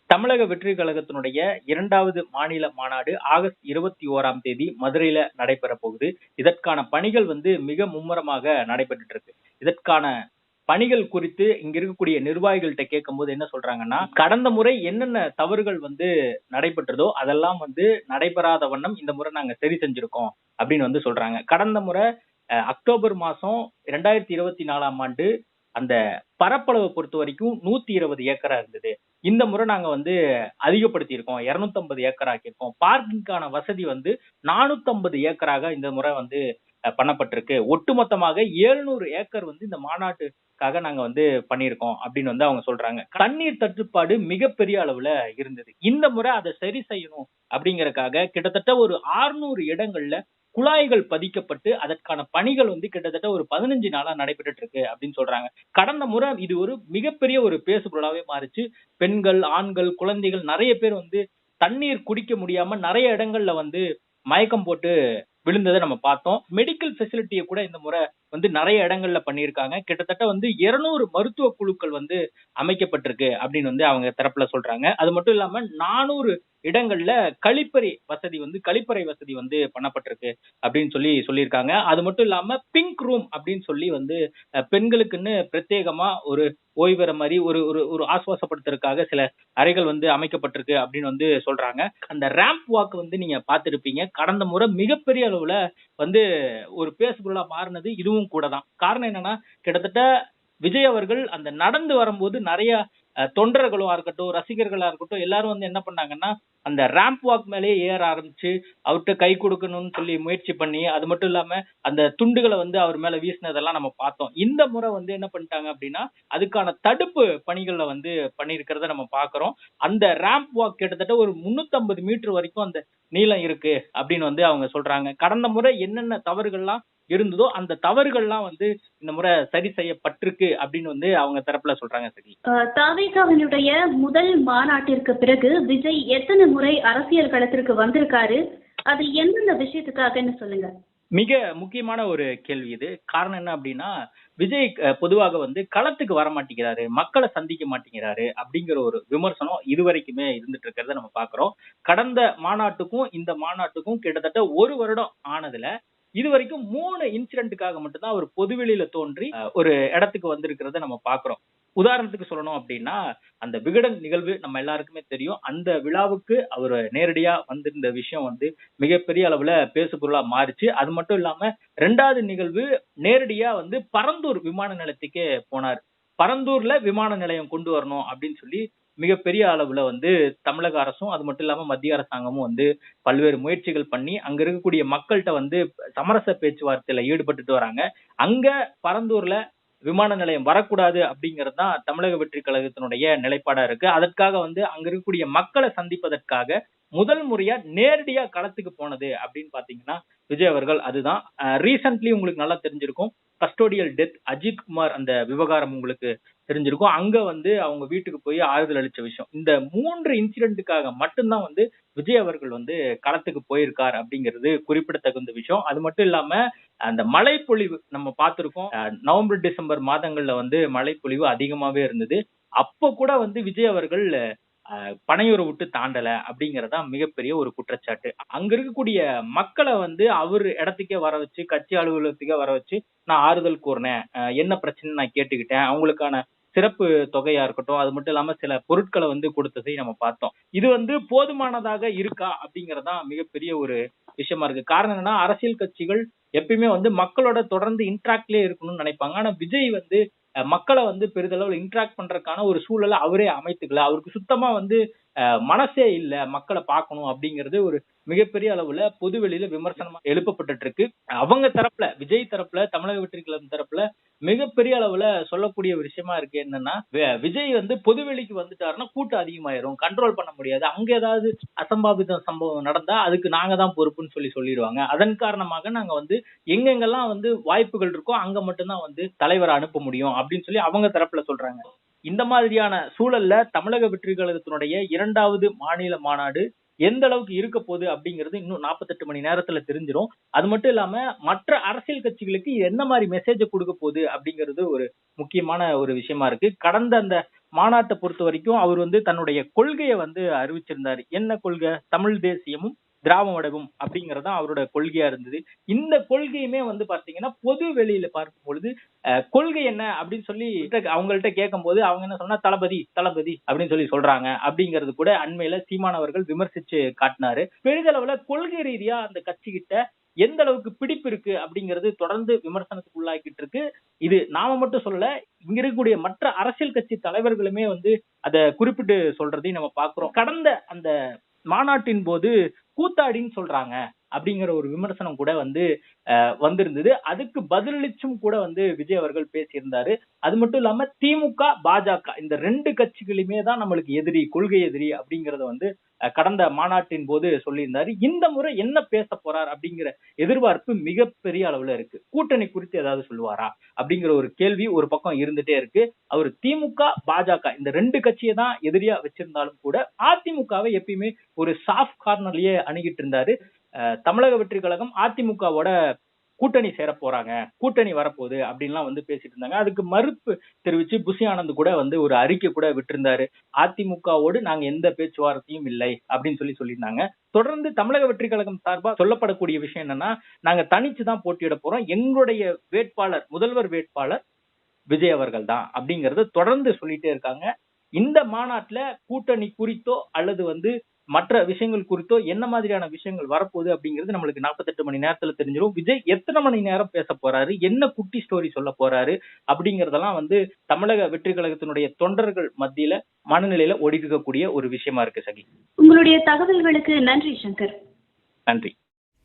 தமிழக வெற்றி கழகத்தினுடைய இரண்டாவது மாநில மாநாடு ஆகஸ்ட் இருபத்தி ஓராம் தேதி மதுரையில நடைபெற போகுது. இதற்கான பணிகள் வந்து மிக மும்முரமாக நடைபெற்றுட்டு இருக்கு. இதற்கான பணிகள் குறித்து இங்க இருக்கக்கூடிய நிர்வாகிகள்கிட்ட கேட்கும் போது என்ன சொல்றாங்கன்னா கடந்த முறை என்னென்ன தவறுகள் வந்து நடைபெற்றதோ அதெல்லாம் வந்து நடைபெறாத வண்ணம் இந்த முறை நாங்க சரி செஞ்சிருக்கோம் அப்படின்னு வந்து சொல்றாங்க. கடந்த முறை அஹ், அக்டோபர் மாசம் இரண்டாயிரத்தி இருபத்தி நாலாம் ஆண்டு அந்த பரப்பளவை பொறுத்த வரைக்கும் நூத்தி இருபது ஏக்கரா இருந்தது. இந்த முறை நாங்க வந்து அதிகப்படுத்தி இருக்கோம் 250 ஏக்கர் ஆக்கியிருக்கோம் பார்க்கிங்கான வசதி வந்து 450 ஏக்கராக இந்த முறை வந்து பண்ணப்பட்டிருக்கு. ஒட்டுமொத்தமாக 700 ஏக்கர் வந்து இந்த மாநாட்டுக்காக நாங்க வந்து பண்ணியிருக்கோம் அப்படின்னு வந்து அவங்க சொல்றாங்க. தண்ணீர் தட்டுப்பாடு மிகப்பெரிய அளவுல இருந்தது. இந்த முறை அதை சரி செய்யணும் அப்படிங்கறக்காக கிட்டத்தட்ட ஒரு 600 இடங்கள்ல குழாய்கள் பதிக்கப்பட்டு அதற்கான பணிகள் வந்து கிட்டத்தட்ட ஒரு பதினஞ்சு நாளா நடைபெற்றுட்டு இருக்கு அப்படின்னு சொல்றாங்க. கடந்த முறை இது ஒரு மிகப்பெரிய ஒரு பேசுபொருளாவே மாறிச்சு. பெண்கள் ஆண்கள் குழந்தைகள் நிறைய பேர் வந்து தண்ணீர் குடிக்க முடியாம நிறைய இடங்கள்ல வந்து மயக்கம் போட்டு விழுந்ததை நம்ம பார்த்தோம். மெடிக்கல் ஃபெசிலிட்டியை கூட இந்த முறை வந்து நிறைய இடங்கள்ல பண்ணியிருக்காங்க. கிட்டத்தட்ட வந்து 200 மருத்துவ குழுக்கள் வந்து அமைக்கப்பட்டிருக்கு அப்படின்னு வந்து அவங்க தரப்புல சொல்றாங்க. அது மட்டும் இல்லாம நானூறு இடங்கள்ல கழிப்பறை வசதி வந்து கழிப்பறை வசதி வந்து பண்ணப்பட்டிருக்கு அப்படின்னு சொல்லி சொல்லியிருக்காங்க. அது மட்டும் இல்லாம பிங்க் ரூம் அப்படின்னு சொல்லி வந்து பெண்களுக்குன்னு பிரத்யேகமா ஒரு ஓய்வெற மாதிரி ஒரு ஒரு ஒரு ஆசுவாசப்படுத்துறதுக்காக சில அறைகள் வந்து அமைக்கப்பட்டிருக்கு அப்படின்னு வந்து சொல்றாங்க. அந்த ரேம்ப் வாக் வந்து நீங்க பார்த்துருப்பீங்க. கடந்த முறை மிகப்பெரிய அளவுல வந்து ஒரு பேசுபொருளா மாறினது இதுவும் கூட தான் காரணம் என்னன்னா கிட்டத்தட்ட விஜய் அவர்கள் அந்த நடந்து வரும்போது நிறைய தொண்டர்களா இருக்கட்டும் ரசிகர்களா இருக்கட்டும் எல்லாரும் வந்து என்ன பண்ணாங்கன்னா அந்த ரேம்ப் வாக் மேலேயே ஏற ஆரம்பிச்சு அவர்கிட்ட கை கொடுக்கணும்னு சொல்லி முயற்சி பண்ணி அது மட்டும் இல்லாம அந்த துண்டுகளை வந்து அவர் மேல வீசினதெல்லாம் நம்ம பார்த்தோம். இந்த முறை வந்து என்ன பண்ணிட்டாங்க அப்படின்னா அதுக்கான தடுப்பு பணிகள்ல வந்து பண்ணியிருக்கிறத நம்ம பாக்குறோம் அந்த ரேம்ப் வாக் கிட்டத்தட்ட ஒரு 350 மீட்டர் வரைக்கும் அந்த நீளம் இருக்கு அப்படின்னு வந்து அவங்க சொல்றாங்க. கடந்த முறை என்னென்ன தவறுகள்லாம் இருந்ததோ அந்த தவறுகள்லாம் வந்து இந்த முறை சரி செய்யப்பட்டிருக்கு அப்படின்னு வந்து அவங்க தரப்புல சொல்றாங்க சரி தாவேகாவினுடைய முதல் மாநாட்டிற்கு பிறகு விஜய் எத்தனை முறை அரசியல் களத்திற்கு வந்திருக்காரு? அது எந்தெந்த விஷயத்துக்காகன்னு சொல்லுங்க. மிக முக்கியமான ஒரு கேள்வி இது. காரணம் என்ன அப்படின்னா விஜய் பொதுவாக வந்து களத்துக்கு வர மாட்டேங்கிறாரு மக்களை சந்திக்க மாட்டேங்கிறாரு அப்படிங்கிற ஒரு விமர்சனம் இதுவரைக்குமே இருந்துட்டு இருக்கிறத நம்ம பாக்குறோம். கடந்த மாநாட்டுக்கும் இந்த மாநாட்டுக்கும் கிட்டத்தட்ட ஒரு வருடம் ஆனதுல இது வரைக்கும் மூணு இன்சிடென்ட்டுக்காக மட்டும்தான் அவர் பொதுவெளியில தோன்றி ஒரு இடத்துக்கு வந்திருக்கிறத நம்ம பாக்குறோம் உதாரணத்துக்கு சொல்லணும் அப்படின்னா அந்த விகடன் நிகழ்வு நம்ம எல்லாருக்குமே தெரியும். அந்த விழாவுக்கு அவர் நேரடியா வந்திருந்த விஷயம் வந்து மிகப்பெரிய அளவுல பேசு பொருளா மாறிச்சு. அது மட்டும் இல்லாம ரெண்டாவது நிகழ்வு நேரடியா வந்து பரந்தூர் விமான நிலையத்துக்கே போனார். பரந்தூர்ல விமான நிலையம் கொண்டு வரணும் அப்படின்னு சொல்லி மிகப்பெரிய அளவுல வந்து தமிழக அரசும் அது மட்டும் இல்லாம மத்திய அரசாங்கமும் வந்து பல்வேறு முயற்சிகள் பண்ணி அங்க இருக்கக்கூடிய மக்கள்கிட்ட வந்து சமரச பேச்சுவார்த்தையில ஈடுபட்டுட்டு வராங்க. அங்க பரந்தூர்ல விமான நிலையம் வரக்கூடாது அப்படிங்கிறது தான் தமிழக வெற்றி கழகத்தினுடைய நிலைப்பாடா இருக்கு. அதற்காக வந்து அங்க இருக்கக்கூடிய மக்களை சந்திப்பதற்காக முதல் முறையா நேரடியா களத்துக்கு போனது அப்படின்னு பாத்தீங்கன்னா விஜய் அவர்கள் அதுதான். ரீசன்ட்லி உங்களுக்கு நல்லா தெரிஞ்சிருக்கும். கஸ்டோடியல் டெத் அஜித் குமார் அந்த விவகாரம் உங்களுக்கு தெரிஞ்சிருக்கும். அங்க வந்து அவங்க வீட்டுக்கு போய் ஆறுதல் அளிச்ச விஷயம். இந்த மூன்று இன்சிடென்ட்டுக்காக மட்டும்தான் வந்து விஜய் அவர்கள் வந்து களத்துக்கு போயிருக்கார் அப்படிங்கிறது குறிப்பிடத்தகுந்த விஷயம். அது மட்டும் இல்லாம அந்த மழைப்பொழிவு நம்ம பார்த்திருக்கோம். நவம்பர் டிசம்பர் மாதங்கள்ல வந்து மழைப்பொழிவு அதிகமாவே இருந்தது. அப்போ கூட வந்து விஜய் அவர்கள் பனையூரை விட்டு தாண்டல அப்படிங்கறதா மிகப்பெரிய ஒரு குற்றச்சாட்டு. அங்க இருக்கக்கூடிய மக்களை வந்து அவர் இடத்துக்கே வர வச்சு கட்சி அலுவலகத்துக்கே வர வச்சு நான் ஆறுதல் கூறினேன். என்ன பிரச்சனை நான் கேட்டுக்கிட்டேன். அவங்களுக்கான சிறப்பு தொகையா இருக்கட்டும் அது மட்டும் இல்லாம சில பொருட்களை வந்து கொடுத்ததை நம்ம பார்த்தோம். இது வந்து போதுமானதாக இருக்கா? அப்படிங்கறதா மிகப்பெரிய ஒரு விஷயமா இருக்கு. காரணம் என்னன்னா அரசியல் கட்சிகள் எப்பயுமே வந்து மக்களோட தொடர்ந்து இன்ட்ராக்ட்லயே இருக்கணும்னு நினைப்பாங்க. ஆனா விஜய் வந்து மக்களை வந்து பெரிதளவுல இன்ட்ராக்ட் பண்றதுக்கான ஒரு சூழலை அவரே அமைத்துக்கல. அவருக்கு சுத்தமா வந்து மனசே இல்ல மக்களை பார்க்கணும் அப்படிங்கிறது ஒரு மிகப்பெரிய அளவுல பொதுவெளியில விமர்சனமா எழுப்பப்பட்டுட்டு இருக்கு அவங்க தரப்புல விஜய் தரப்புல தமிழக வெற்றி கழகம் தரப்புல மிகப்பெரிய அளவுல சொல்லக்கூடிய ஒரு விஷயமா இருக்கு என்னன்னா விஜய் வந்து பொதுவெளிக்கு வந்துட்டாருன்னா கூட்டம் அதிகமாயிரும் கண்ட்ரோல் பண்ண முடியாது. அங்க ஏதாவது அசம்பாவித சம்பவம் நடந்தா அதுக்கு நாங்க தான் பொறுப்புன்னு சொல்லி சொல்லிடுவாங்க. அதன் காரணமாக நாங்க வந்து எங்கெங்கெல்லாம் வந்து வாய்ப்புகள் இருக்கோ அங்க மட்டும்தான் வந்து தலைவரை அனுப்ப முடியும் அப்படின்னு சொல்லி அவங்க தரப்புல சொல்றாங்க. இந்த மாதிரியான சூழல்ல தமிழக வெற்றி கழகத்தினுடைய இரண்டாவது மாநில மாநாடு எந்த அளவுக்கு இருக்க போகுது அப்படிங்கிறது இன்னும் 48 மணி நேரத்துல தெரிஞ்சிடும் அது மட்டும் இல்லாம மற்ற அரசியல் கட்சிகளுக்கு என்ன மாதிரி மெசேஜை கொடுக்க போகுது அப்படிங்கிறது ஒரு முக்கியமான ஒரு விஷயமா இருக்கு. கடந்த அந்த மாநாட்டை பொறுத்த வரைக்கும் அவர் வந்து தன்னுடைய கொள்கையை வந்து அறிவிச்சிருந்தாரு. என்ன கொள்கை? தமிழ் தேசியமும் திராவிடமும் அப்படிங்கறது அவரோட கொள்கையா இருந்தது. இந்த கொள்கையுமே வந்து பாத்தீங்கன்னா பொது வெளியில பார்க்கும் பொழுது அஹ், கொள்கை என்ன அப்படின்னு சொல்லி அவங்கள்ட்ட கேட்கும் போது அவங்க என்ன சொன்னா தளபதி தளபதி அப்படின்னு சொல்லி சொல்றாங்க. அப்படிங்கிறது கூட அண்மையில சீமானவர்கள் விமர்சிச்சு காட்டினாரு. பெரிதளவுல கொள்கை ரீதியா அந்த கட்சி கிட்ட எந்த அளவுக்கு பிடிப்பு இருக்கு அப்படிங்கிறது தொடர்ந்து விமர்சனத்துக்கு உள்ளாக்கிட்டு இருக்கு. இது நாம மட்டும் சொல்லல இங்க இருக்கக்கூடிய மற்ற அரசியல் கட்சி தலைவர்களுமே வந்து அதை குறிப்பிட்டு சொல்றதையும் நம்ம பாக்குறோம் கடந்த அந்த மாநாட்டின் போது கூத்தாடின்னு சொல்றாங்க. அப்படிங்கிற ஒரு விமர்சனம் கூட வந்து அஹ், வந்திருந்தது. அதுக்கு பதிலளிச்சும் கூட வந்து விஜய் அவர்கள் பேசியிருந்தாரு. அது மட்டும் இல்லாம திமுக பாஜக இந்த ரெண்டு கட்சிகளுமே தான் நம்மளுக்கு எதிரி கொள்கை எதிரி அப்படிங்கறத வந்து கடந்த மாநாட்டின் போது சொல்லியிருந்தாரு. இந்த முறை என்ன பேச போறார் அப்படிங்கிற எதிர்பார்ப்பு மிகப்பெரிய அளவுல இருக்கு. கூட்டணி குறித்து ஏதாவது சொல்லுவாரா அப்படிங்கிற ஒரு கேள்வி ஒரு பக்கம் இருந்துட்டே இருக்கு. அவர் திமுக பாஜக இந்த ரெண்டு கட்சியை தான் எதிரியா வச்சிருந்தாலும் கூட அதிமுகவை எப்பயுமே ஒரு சாஃப்ட் கார்னர்லயே அணுகிட்டு இருந்தாரு. தமிழக வெற்றி கழகம் அதிமுகவோட கூட்டணி சேர போறாங்க. கூட்டணி வரப்போகுது அப்படின்லாம் வந்து பேசிட்டு இருந்தாங்க. அதுக்கு மறுப்பு தெரிவிச்சு புசி ஆனந்த் கூட வந்து ஒரு அறிக்கை கூட விட்டிருந்தாரு. அதிமுகவோடு நாங்க எந்த பேச்சுவார்த்தையும் இல்லை அப்படின்னு சொல்லி சொல்லியிருந்தாங்க. தொடர்ந்து தமிழக வெற்றி கழகம் சார்பா சொல்லப்படக்கூடிய விஷயம் என்னன்னா நாங்க தனிச்சு தான் போட்டியிட போறோம். எங்களுடைய வேட்பாளர் முதல்வர் வேட்பாளர் விஜய் அவர்கள் தான் அப்படிங்கறத தொடர்ந்து சொல்லிட்டே இருக்காங்க. இந்த மாநாட்டுல கூட்டணி குறித்தோ அல்லது வந்து மற்ற விஷயங்கள் குறித்தோ என்ன மாதிரியான விஷயங்கள் வரப்போகுது அப்படிங்கிறது நம்மளுக்கு 48 மணி நேரத்துல தெரிஞ்சிடும் விஜய் எத்தனை மணி நேரம் பேச போறாரு? என்ன குட்டி ஸ்டோரி சொல்ல போறாரு? அப்படிங்கறதெல்லாம் வந்து தமிழக வெற்றி கழகத்தினுடைய தொண்டர்கள் மத்தியில மனநிலையில ஓடிட்டு இருக்கக்கூடிய ஒரு விஷயமா இருக்கு சகி. உங்களுடைய தகவல்களுக்கு நன்றி சங்கர். நன்றி.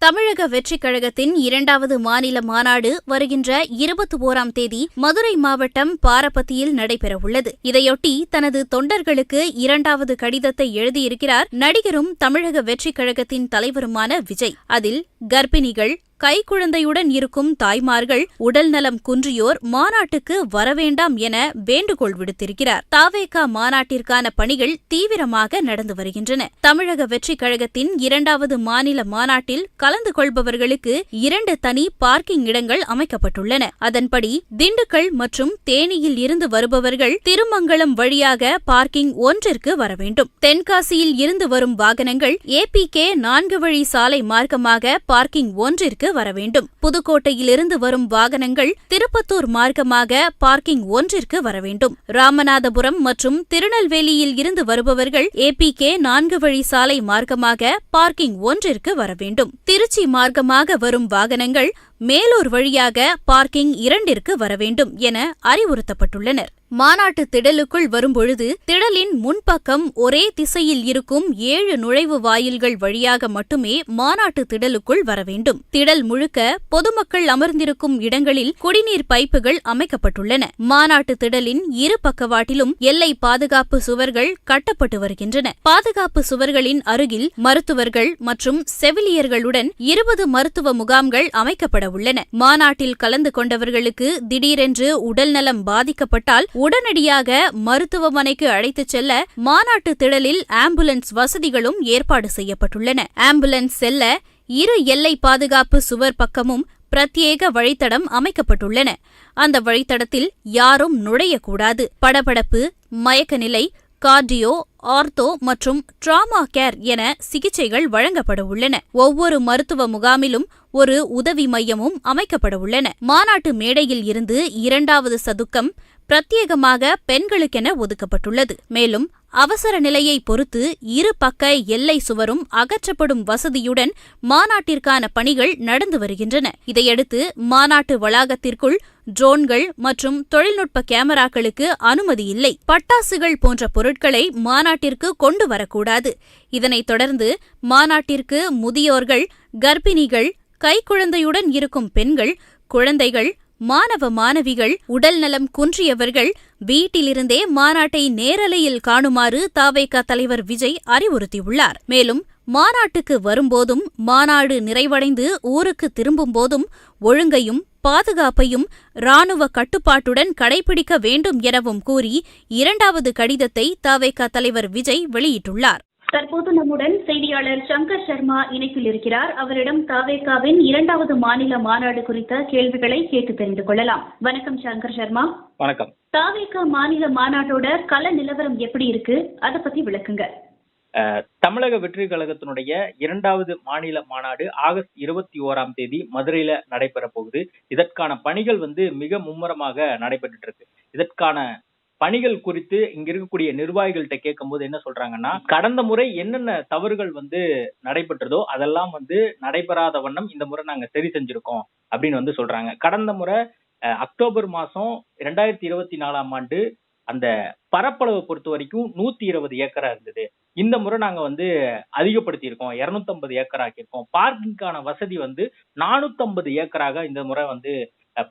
தமிழக வெற்றிக் கழகத்தின் இரண்டாவது மாநில மாநாடு வருகின்ற இருபத்தி ஓராம் தேதி மதுரை மாவட்டம் பாரபத்தியில் நடைபெறவுள்ளது. இதையொட்டி தனது தொண்டர்களுக்கு இரண்டாவது கடிதத்தை எழுதியிருக்கிறார் நடிகரும் தமிழக வெற்றிக் கழகத்தின் தலைவருமான விஜய். அதில் கர்ப்பிணிகள் கைக்குழந்தையுடன் இருக்கும் தாய்மார்கள் உடல்நலம் குன்றியோர் மாநாட்டுக்கு வரவேண்டாம் என வேண்டுகோள் விடுத்திருக்கிறார். தாவேகா மாநாட்டிற்கான பணிகள் தீவிரமாக நடந்து வருகின்றன. தமிழக வெற்றிக் கழகத்தின் இரண்டாவது மாநில மாநாட்டில் கலந்து கொள்பவர்களுக்கு இரண்டு தனி பார்க்கிங் இடங்கள் அமைக்கப்பட்டுள்ளன. அதன்படி திண்டுக்கல் மற்றும் தேனியில் இருந்து வருபவர்கள் திருமங்கலம் வழியாக பார்க்கிங் ஒன்றிற்கு வர வேண்டும். தென்காசியில் இருந்து வரும் வாகனங்கள் ஏபிகே நான்கு வழி சாலை மார்க்கமாக பார்க்கிங் ஒன்றிற்கு வர வேண்டும். புதுக்கோட்டையிலிருந்து வரும் வாகனங்கள் திருப்பத்தூர் மார்க்கமாக பார்க்கிங் ஒன்றிற்கு வர வேண்டும். ராமநாதபுரம் மற்றும் திருநெல்வேலியில் இருந்து வருபவர்கள் ஏபிகே நான்கு வழி சாலை மார்க்கமாக பார்க்கிங் ஒன்றிற்கு வர வேண்டும். திருச்சி மார்க்கமாக வரும் வாகனங்கள் மேலூர் வழியாக பார்க்கிங் இரண்டிற்கு வர வேண்டும் என அறிவுறுத்தப்பட்டுள்ளனர். மாநாட்டு திடலுக்குள் வரும்பொழுது திடலின் முன்பக்கம் ஒரே திசையில் இருக்கும் ஏழு நுழைவு வாயில்கள் வழியாக மட்டுமே மாநாட்டு திடலுக்குள் வர வேண்டும். திடல் முழுக்க பொதுமக்கள் அமர்ந்திருக்கும் இடங்களில் குடிநீர் பைப்புகள் அமைக்கப்பட்டுள்ளன. மாநாட்டு திடலின் இரு பக்கவாட்டிலும் எல்லை பாதுகாப்பு சுவர்கள் கட்டப்பட்டு வருகின்றன. பாதுகாப்பு சுவர்களின் அருகில் மருத்துவர்கள் மற்றும் செவிலியர்களுடன் இருபது மருத்துவ முகாம்கள் அமைக்கப்பட உள்ளன. மாநாட்டில் கலந்து கொண்டவர்களுக்கு திடீரென்று உடல்நலம் பாதிக்கப்பட்டால் உடனடியாக மருத்துவமனைக்கு அழைத்துச் செல்ல மாநாட்டு திடலில் ஆம்புலன்ஸ் வசதிகளும் ஏற்பாடு செய்யப்பட்டுள்ளன. ஆம்புலன்ஸ் செல்ல இரு எல்லை பாதுகாப்பு சுவர் பக்கமும் பிரத்யேக வழித்தடம் அமைக்கப்பட்டுள்ளன. அந்த வழித்தடத்தில் யாரும் நுழையக்கூடாது. படபடப்பு மயக்க நிலை கார்டியோ ஆர்த்தோ மற்றும் டிராமா கேர் என சிகிச்சைகள் வழங்கப்பட உள்ளன. ஒவ்வொரு மருத்துவ முகாமிலும் ஒரு உதவி மையமும் அமைக்கப்பட உள்ளன. மாநாட்டு மேடையில் இருந்து இரண்டாவது சதுக்கம் பிரத்யேகமாக பெண்களுக்கென ஒதுக்கப்பட்டுள்ளது. மேலும் அவசர நிலையை பொறுத்து இரு பக்க எல்லை சுவரும் அகற்றப்படும் வசதியுடன் மாநாட்டிற்கான பணிகள் நடந்து வருகின்றன. இதையடுத்து மாநாட்டு வளாகத்திற்குள் ட்ரோன்கள் மற்றும் தொழில்நுட்ப கேமராக்களுக்கு அனுமதி இல்லை. பட்டாசுகள் போன்ற பொருட்களை மாநாட்டிற்கு கொண்டு வரக்கூடாது. இதனைத் தொடர்ந்து மாநாட்டிற்கு முதியோர்கள் கர்ப்பிணிகள் கைக்குழந்தையுடன் இருக்கும் பெண்கள் குழந்தைகள் மாணவ மாணவிகள் உடல்நலம் குன்றியவர்கள் வீட்டிலிருந்தே மாநாட்டை நேரலையில் காணுமாறு தாவேகா தலைவர் விஜய் அறிவுறுத்தியுள்ளார். மேலும் மாநாட்டுக்கு வரும்போதும் மாநாடு நிறைவடைந்து ஊருக்கு திரும்பும் போதும் ஒழுங்கையும் பாதுகாப்பையும் ராணுவ கட்டுப்பாட்டுடன் கடைபிடிக்க வேண்டும் எனவும் கூறி இரண்டாவது கடிதத்தை தாவேகா தலைவர் விஜய் வெளியிட்டுள்ளார். தற்போது நம்முடன் செய்தியாளர் சங்கர் சர்மா இணைப்பில் இருக்கிறார். அவரிடம் தாவேகாவின் இரண்டாவது மாநில மாநாடு குறித்த கேள்விகளை கேட்டு தெரிந்து கொள்ளலாம். வணக்கம் சங்கர் சர்மா. வணக்கம். தாவேகா மாநில மாநாட்டோட கள நிலவரம் எப்படி இருக்கு? அதை பத்தி விளக்குங்க. தமிழக வெற்றி கழகத்தினுடைய இரண்டாவது மாநில மாநாடு ஆகஸ்ட் இருபத்தி ஓராம் தேதி மதுரையில நடைபெற போகுது. இதற்கான பணிகள் வந்து மிக மும்முரமாக நடைபெற்றுட்டு இருக்கு. இதற்கான பணிகள் குறித்து இங்க இருக்கக்கூடிய நிர்வாகிகள்கிட்ட கேட்கும்போது என்ன சொல்றாங்கன்னா கடந்த முறை என்னென்ன தவறுகள் வந்து நடைபெற்றதோ அதெல்லாம் வந்து நடைபெறாத வண்ணம் இந்த முறை நாங்க சரி செஞ்சிருக்கோம் அப்படின்னு வந்து சொல்றாங்க. கடந்த முறை அஹ், அக்டோபர் மாசம் ரெண்டாயிரத்தி இருபத்தி நாலாம் ஆண்டு அந்த பரப்பளவை பொறுத்த வரைக்கும் நூத்தி இருபது ஏக்கரா இருந்தது. இந்த முறை நாங்க வந்து அதிகப்படுத்தி இருக்கோம் இருநூத்தம்பது ஏக்கர் ஆக்கியிருக்கோம் பார்க்கிங்கான வசதி வந்து நானூத்தம்பது ஏக்கராக இந்த முறை வந்து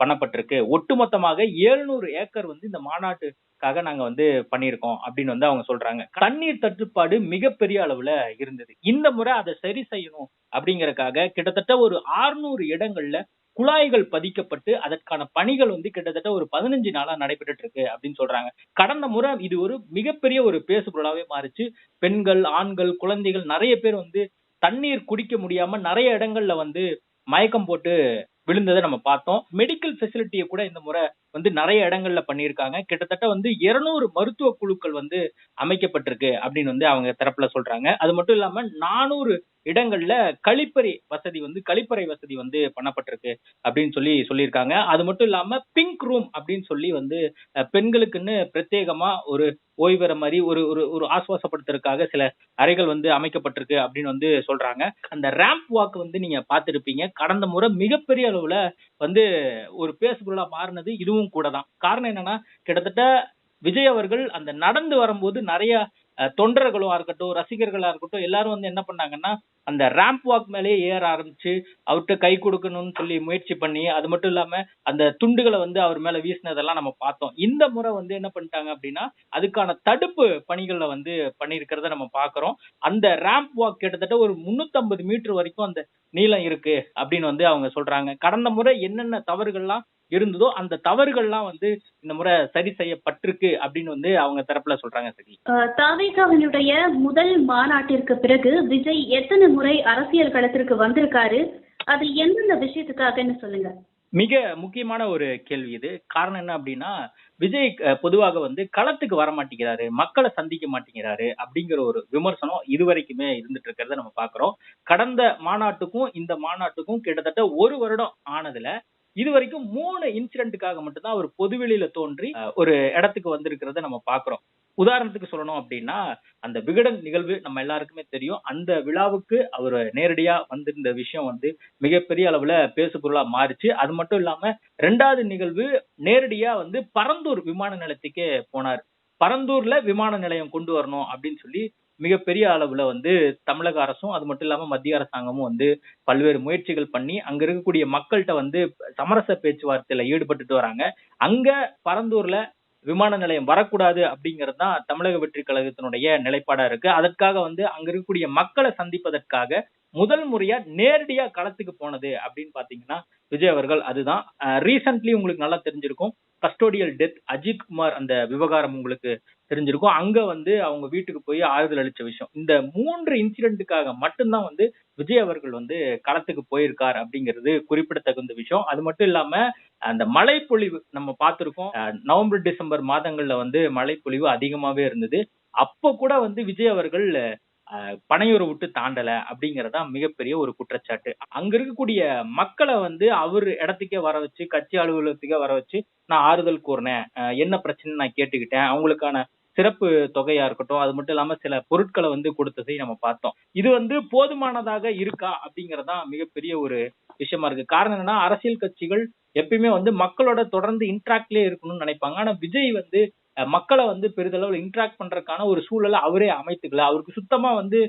பண்ணப்பட்டிருக்கு. ஒட்டுமொத்தமாக ஏழ்நூறு ஏக்கர் வந்து இந்த மாநாட்டுக்காக நாங்க வந்து பண்ணியிருக்கோம் அப்படின்னு வந்து அவங்க சொல்றாங்க. தண்ணீர் தட்டுப்பாடு மிகப்பெரிய அளவுல இருந்தது. இந்த முறை அதை சரி செய்யணும் அப்படிங்கறக்காக கிட்டத்தட்ட ஒரு 600 இடங்கள்ல குழாய்கள் பதிக்கப்பட்டு அதற்கான பணிகள் வந்து கிட்டத்தட்ட ஒரு பதினஞ்சு நாளா நடைபெற்றுட்டு இருக்கு அப்படின்னு சொல்றாங்க. கடந்த முறை இது ஒரு மிகப்பெரிய ஒரு பேசுபொருளாவே மாறிச்சு. பெண்கள் ஆண்கள் குழந்தைகள் நிறைய பேர் வந்து தண்ணீர் குடிக்க முடியாம நிறைய இடங்கள்ல வந்து மயக்கம் போட்டு விழுந்ததை நம்ம பார்த்தோம். மெடிக்கல் ஃபெசிலிட்டியை கூட இந்த முறை வந்து நிறைய இடங்கள்ல பண்ணியிருக்காங்க. கிட்டத்தட்ட வந்து 200 மருத்துவ குழுக்கள் வந்து அமைக்கப்பட்டிருக்கு அப்படின்னு வந்து அவங்க தரப்புல சொல்றாங்க. அது மட்டும் இல்லாம நானூறு இடங்கள்ல கழிப்பறை வசதி வந்து கழிப்பறை வசதி வந்து பண்ணப்பட்டிருக்கு அப்படின்னு சொல்லி சொல்லியிருக்காங்க. அது மட்டும் இல்லாம பிங்க் ரூம் அப்படின்னு சொல்லி வந்து பெண்களுக்குன்னு பிரத்யேகமா ஒரு ஓய்வெற மாதிரி ஒரு ஒரு ஒரு ஆசுவாசப்படுத்துறதுக்காக சில அறைகள் வந்து அமைக்கப்பட்டிருக்கு அப்படின்னு வந்து சொல்றாங்க. அந்த ரேம்ப் வாக் வந்து நீங்க பார்த்துருப்பீங்க. கடந்த முறை மிகப்பெரிய அளவுல வந்து ஒரு பேசுபொருளா மாறினது இதுவும் கூட தான் காரணம் என்னன்னா கிட்டத்தட்ட விஜய் அவர்கள் அந்த நடந்து வரும்போது நிறைய தொண்டர்களா இருக்கட்டும் ரசிகர்களா இருக்கட்டும் எல்லாரும் வந்து என்ன பண்ணாங்கன்னா அந்த ரேம்ப் வாக் மேலேயே ஏற ஆரம்பிச்சு அவர்கிட்ட கை கொடுக்கணும்னு சொல்லி முயற்சி பண்ணி அது மட்டும் இல்லாம அந்த துண்டுகளை வந்து அவர் மேல வீசினதெல்லாம் நம்ம பார்த்தோம். இந்த முறை வந்து என்ன பண்ணிட்டாங்க அப்படின்னா அதுக்கான தடுப்பு பணிகள்ல வந்து பண்ணியிருக்கிறத நம்ம பாக்குறோம் அந்த ரேம்ப் வாக் கிட்டத்தட்ட ஒரு 350 மீட்டர் வரைக்கும் அந்த நீளம் இருக்கு அப்படின்னு வந்து அவங்க சொல்றாங்க. கடந்த முறை என்னென்ன தவறுகள்லாம் இருந்ததோ அந்த தவறுகள்லாம் வந்து இந்த முறை சரி செய்யப்பட்டிருக்கு அப்படின்னு வந்து அவங்க தரப்புல சொல்றாங்க சரி தாவேகாவினுடைய முதல் மாநாட்டிற்கு பிறகு விஜய் எத்தனை முறை அரசியல் களத்திற்கு வந்திருக்காரு? அது எந்தெந்த விஷயத்துக்காகன்னு சொல்லுங்க. மிக முக்கியமான ஒரு கேள்வி இது. காரணம் என்ன அப்படின்னா விஜய் பொதுவாக வந்து களத்துக்கு வர மாட்டேங்கிறாரு மக்களை சந்திக்க மாட்டேங்கிறாரு அப்படிங்கிற ஒரு விமர்சனம் இதுவரைக்குமே இருந்துட்டு இருக்கிறத நம்ம பாக்குறோம். கடந்த மாநாட்டுக்கும் இந்த மாநாட்டுக்கும் கிட்டத்தட்ட ஒரு வருடம் ஆனதுல இது வரைக்கும் மூணு இன்சிடென்ட்டுக்காக மட்டும்தான் அவர் பொதுவெளியில தோன்றி ஒரு இடத்துக்கு வந்திருக்கிறத நம்ம பாக்குறோம் உதாரணத்துக்கு சொல்லணும் அப்படின்னா அந்த விகடன் நிகழ்வு நம்ம எல்லாருக்குமே தெரியும். அந்த விழாவுக்கு அவர் நேரடியா வந்திருந்த விஷயம் வந்து மிகப்பெரிய அளவுல பேசு பொருளா மாறிச்சு. அது மட்டும் இல்லாம ரெண்டாவது நிகழ்வு நேரடியா வந்து பரந்தூர் விமான நிலையத்துக்கே போனார். பரந்தூர்ல விமான நிலையம் கொண்டு வரணும் அப்படின்னு சொல்லி மிகப்பெரிய அளவுல வந்து தமிழக அரசும் அது மட்டும் இல்லாம மத்திய அரசாங்கமும் வந்து பல்வேறு முயற்சிகள் பண்ணி அங்க இருக்கக்கூடிய மக்கள்கிட்ட வந்து சமரச பேச்சுவார்த்தையில ஈடுபட்டுட்டு வராங்க. அங்க பரந்தூர்ல விமான நிலையம் வரக்கூடாது அப்படிங்கிறது தான் தமிழக வெற்றி கழகத்தினுடைய நிலைப்பாடா இருக்கு. அதற்காக வந்து அங்க இருக்கக்கூடிய மக்களை சந்திப்பதற்காக முதல் முறையா நேரடியா களத்துக்கு போனது அப்படின்னு பாத்தீங்கன்னா விஜய் அவர்கள் அதுதான். ரீசென்ட்லி உங்களுக்கு நல்லா தெரிஞ்சிருக்கும். கஸ்டோடியல் டெத் அஜித் குமார் அந்த விவகாரம் உங்களுக்கு தெரிஞ்சிருக்கும். அங்க வந்து அவங்க வீட்டுக்கு போய் ஆறுதல் அளிச்ச விஷயம். இந்த மூன்று இன்சிடென்ட்டுக்காக மட்டும்தான் வந்து விஜய் அவர்கள் வந்து களத்துக்கு போயிருக்கார் அப்படிங்கிறது குறிப்பிடத்தகுந்த விஷயம். அது மட்டும் இல்லாம அந்த மழைப்பொழிவு நம்ம பார்த்திருக்கோம். நவம்பர் டிசம்பர் மாதங்கள்ல வந்து மழைப்பொழிவு அதிகமாவே இருந்தது. அப்ப கூட வந்து விஜய் அவர்கள் பனையூரை விட்டு தாண்டல அப்படிங்கறதா மிகப்பெரிய ஒரு குற்றச்சாட்டு. அங்க இருக்கக்கூடிய மக்களை வந்து அவர் இடத்துக்கே வர வச்சு கட்சி அலுவலகத்துக்கே வர வச்சு நான் ஆறுதல் கூறினேன். என்ன பிரச்சனை நான் கேட்டுக்கிட்டேன். அவங்களுக்கான சிறப்பு தொகையா இருக்கட்டும் அது மட்டும் இல்லாம சில பொருட்களை வந்து கொடுத்ததை நம்ம பார்த்தோம். இது வந்து போதுமானதாக இருக்கா அப்படிங்கறதா மிகப்பெரிய ஒரு விஷயமா இருக்கு. காரணம் என்னன்னா அரசியல் கட்சிகள் எப்பயுமே வந்து மக்களோட தொடர்ந்து இன்ட்ராக்ட்லயே இருக்கணும்னு நினைப்பாங்க. ஆனா விஜய் வந்து மக்களை வந்து பெரிதளவுல இன்ட்ராக்ட் பண்றதுக்கான ஒரு சூழலை அவரே அமைத்துக்கல. அவருக்கு சுத்தமா வந்து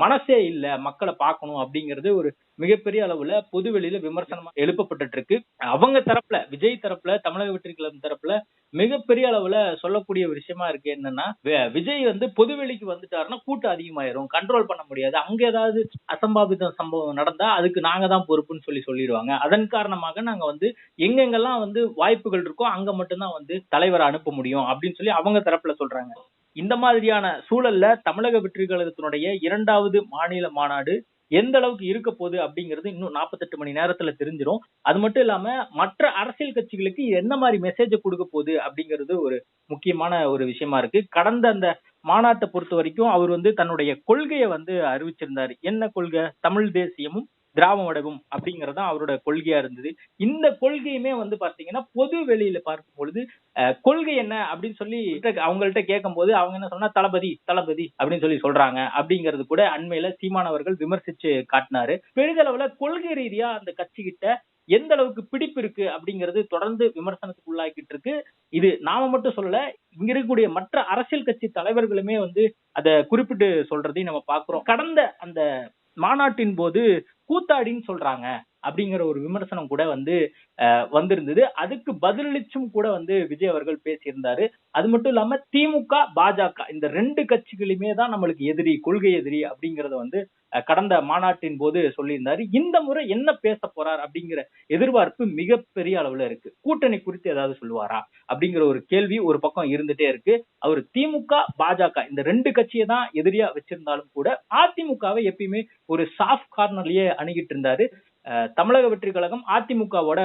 மனசே இல்ல மக்களை பார்க்கணும் அப்படிங்கிறது ஒரு மிகப்பெரிய அளவுல பொது வெளியில விமர்சனமா எழுப்பப்பட்டுட்டு இருக்கு அவங்க தரப்புல விஜய் தரப்புல தமிழக வெற்றி கழகம் தரப்புல மிகப்பெரிய அளவுல சொல்லக்கூடிய விஷயமா இருக்கு என்னன்னா விஜய் வந்து பொதுவெளிக்கு வந்துட்டாருன்னா கூட்டம் அதிகமாயிரும் கண்ட்ரோல் பண்ண முடியாது. அங்க ஏதாவது அசம்பாவித சம்பவம் நடந்தா அதுக்கு நாங்க தான் பொறுப்புன்னு சொல்லி சொல்லிடுவாங்க. அதன் காரணமாக நாங்க வந்து எங்கெங்கெல்லாம் வந்து வாய்ப்புகள் இருக்கோ அங்க மட்டும்தான் வந்து தலைவரை அனுப்ப முடியும் அப்படின்னு சொல்லி அவங்க தரப்புல சொல்றாங்க. இந்த மாதிரியான சூழல்ல தமிழக வெற்றி கழகத்தினுடைய இரண்டாவது மாநில மாநாடு எந்த அளவுக்கு இருக்க போகுது அப்படிங்கிறது இன்னும் 48 மணி நேரத்துல தெரிஞ்சிடும் அது மட்டும் இல்லாம மற்ற அரசியல் கட்சிகளுக்கு என்ன மாதிரி மெசேஜ் கொடுக்க போகுது அப்படிங்கிறது ஒரு முக்கியமான ஒரு விஷயமா இருக்கு. கடந்த அந்த மாநாட்டை பொறுத்த வரைக்கும் அவர் வந்து தன்னுடைய கொள்கையை வந்து அறிவிச்சிருந்தாரு. என்ன கொள்கை? தமிழ் தேசியமும் திராவிடமும் அப்படிங்கறது அவரோட கொள்கையா இருந்தது. இந்த கொள்கையுமே வந்து பாத்தீங்கன்னா பொது வெளியில பார்க்கும் பொழுது அஹ், கொள்கை என்ன அப்படின்னு சொல்லி அவங்கள்ட்ட கேட்கும் போது அவங்க என்ன சொன்னா தளபதி தளபதி அப்படின்னு சொல்லி சொல்றாங்க. அப்படிங்கிறது கூட அண்மையில சீமானவர்கள் விமர்சிச்சு காட்டினாரு. பெரிதளவுல கொள்கை ரீதியா அந்த கட்சி கிட்ட எந்த அளவுக்கு பிடிப்பு இருக்கு அப்படிங்கிறது தொடர்ந்து விமர்சனத்துக்கு உள்ளாக்கிட்டு இருக்கு. இது நாம மட்டும் சொல்லல இங்க இருக்கக்கூடிய மற்ற அரசியல் கட்சி தலைவர்களுமே வந்து அதை குறிப்பிட்டு சொல்றதையும் நம்ம பாக்குறோம் கடந்த அந்த மாநாட்டின் போது கூத்தாடின்னு சொல்றாங்க. அப்படிங்கிற ஒரு விமர்சனம் கூட வந்து வந்திருந்தது. அதுக்கு பதிலளிச்சும் கூட வந்து விஜய் அவர்கள் பேசியிருந்தாரு. அது மட்டும் இல்லாம திமுக பாஜக இந்த ரெண்டு கட்சிகளுமே தான் நம்மளுக்கு எதிரி கொள்கை எதிரி அப்படிங்கறத வந்து கடந்த மாநாட்டின் போது சொல்லியிருந்தாரு. இந்த முறை என்ன பேச போறார் அப்படிங்கிற எதிர்பார்ப்பு மிகப்பெரிய அளவுல இருக்கு. கூட்டணி குறித்து ஏதாவது சொல்லுவாரா அப்படிங்கிற ஒரு கேள்வி ஒரு பக்கம் இருந்துட்டே இருக்கு. அவர் திமுக பாஜக இந்த ரெண்டு கட்சியை தான் எதிரியா வச்சிருந்தாலும் கூட அதிமுகவை எப்பயுமே ஒரு சாஃப்ட் கார்னர்லயே அணுகிட்டு இருந்தாரு. தமிழக வெற்றி கழகம் அதிமுகவோட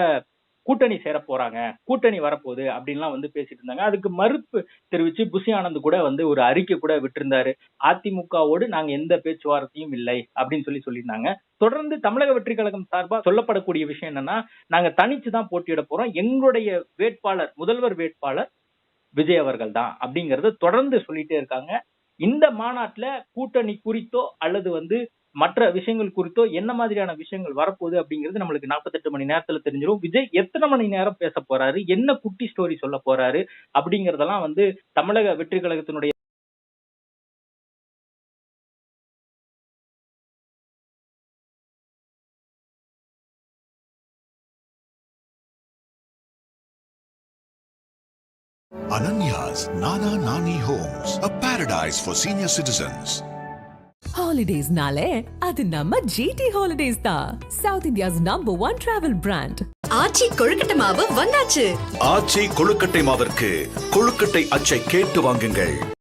கூட்டணி சேர போறாங்க. கூட்டணி வரப்போகுது அப்படின்லாம் வந்து பேசிட்டு இருந்தாங்க. அதுக்கு மறுப்பு தெரிவிச்சு புசி ஆனந்த் கூட வந்து ஒரு அறிக்கை கூட விட்டிருந்தாரு. அதிமுகவோடு நாங்க எந்த பேச்சுவார்த்தையும் இல்லை அப்படின்னு சொல்லி சொல்லியிருந்தாங்க. தொடர்ந்து தமிழக வெற்றி கழகம் சார்பா சொல்லப்படக்கூடிய விஷயம் என்னன்னா நாங்க தனிச்சு தான் போட்டியிட போறோம். எங்களுடைய வேட்பாளர் முதல்வர் வேட்பாளர் விஜய் அவர்கள் தான் அப்படிங்கறத தொடர்ந்து சொல்லிட்டே இருக்காங்க. இந்த மாநாட்டுல கூட்டணி குறித்தோ அல்லது வந்து மற்ற விஷயங்கள் குறித்தோ என்ன மாதிரியான விஷயங்கள் வரப்போகுது அப்படிங்கிறது நம்மளுக்கு 48 மணி நேரத்துல தெரிஞ்சிடும் விஜய் எத்தனை மணி நேரம் பேச போறாரு? என்ன குட்டி ஸ்டோரி சொல்ல போறாரு? அப்படிங்கறதெல்லாம் வந்து தமிழக வெற்றி கழகத்தினுடைய Ananya's Nana Nani Homes, a paradise for senior citizens. ஹாலிடேஸ்னாலே அது நம்ம ஜிடி ஹாலிடேஸ் தான் south India's number one travel brand Aachi கொழுக்கட்டை மாவு வந்தாச்சு. ஆச்சி கொழுக்கட்டை மாவிற்கு கொழுக்கட்டை அச்சை கேட்டு வாங்குங்கள்.